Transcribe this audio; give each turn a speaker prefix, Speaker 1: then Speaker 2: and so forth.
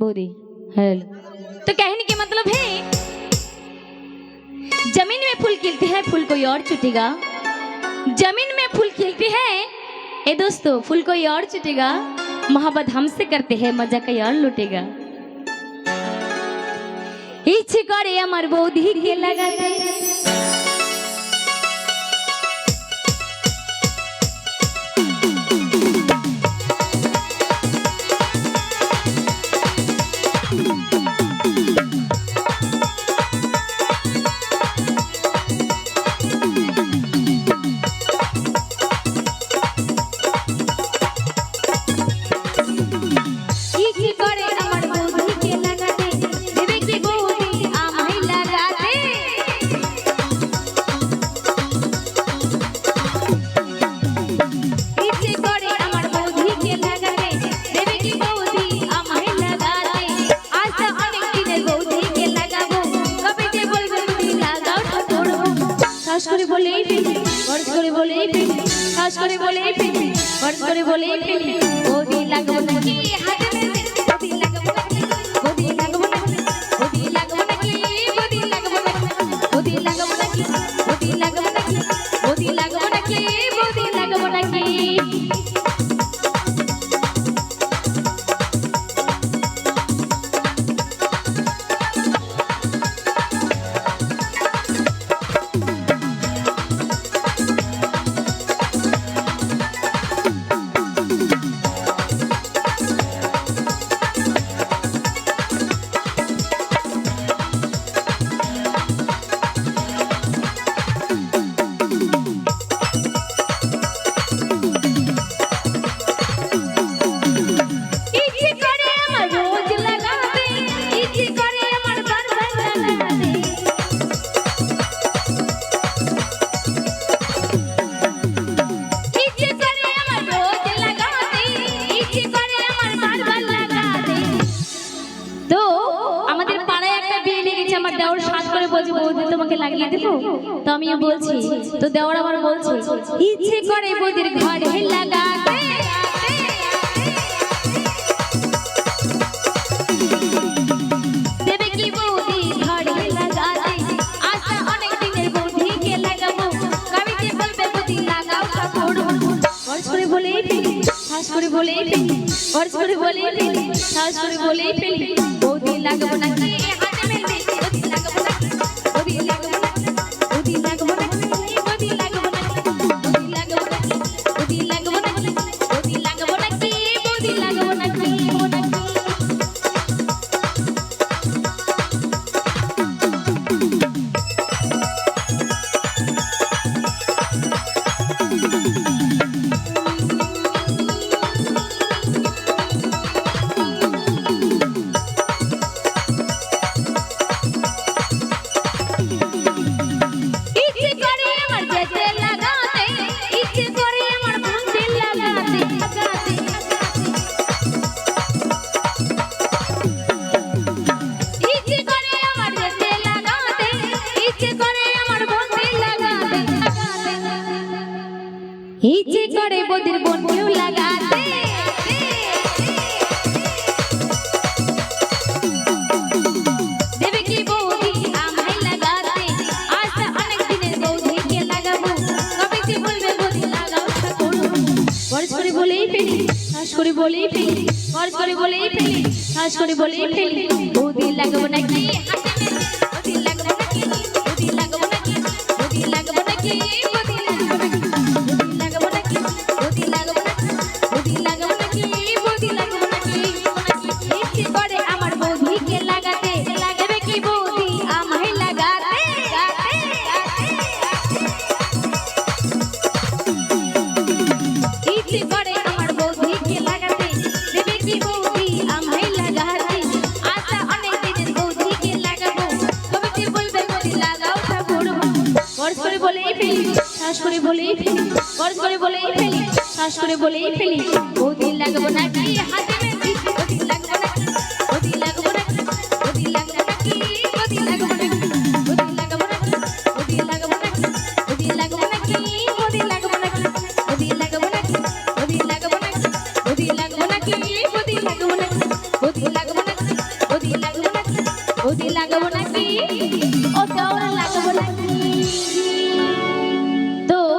Speaker 1: बोरी हेल तो कहने के मतलब है जमीन में फूल खिलते हैं फूल कोई और चुटेगा जमीन में फूल खिलते हैं ए दोस्तों फूल कोई और चुटेगा मोहब्बत हमसे करते हैं मजा कोई और लुटेगा ইচ্ছে করে আমার বৌদিকে লাগাতে করে বলেই পিন্ডি করে বলেই পিন্ডি করে বলেই পিন্ডি করে বলেই ও দিল লাগবে নাকি হাতে বৌদি তোমাকে লাগিয়ে দেব তো আমিও বলছি, তো দেওয়ার আমার বলছে ইচ্ছে করে বৌদির ঘরে লাগাতে। বলে বলে বলে বলে বলে বলে বলে বলে বলে বলে বলে বলে বলে বলে নাকি? করে। বলেই ফেলি শ্বাস করে বলেই ফেলি। করে বলেই ফেলি বৌদি লাগাবো নাকি? করে বলেই ফেলি বর্ষ করে বলেই ফেলি শ্বাস করে বলেই ফেলি বৌদি লাগাবো নাকি হাতে লাগাবো নাকি লাগাবো নাকি লাগাবো নাকি লাগাবো নাকি লাগাবো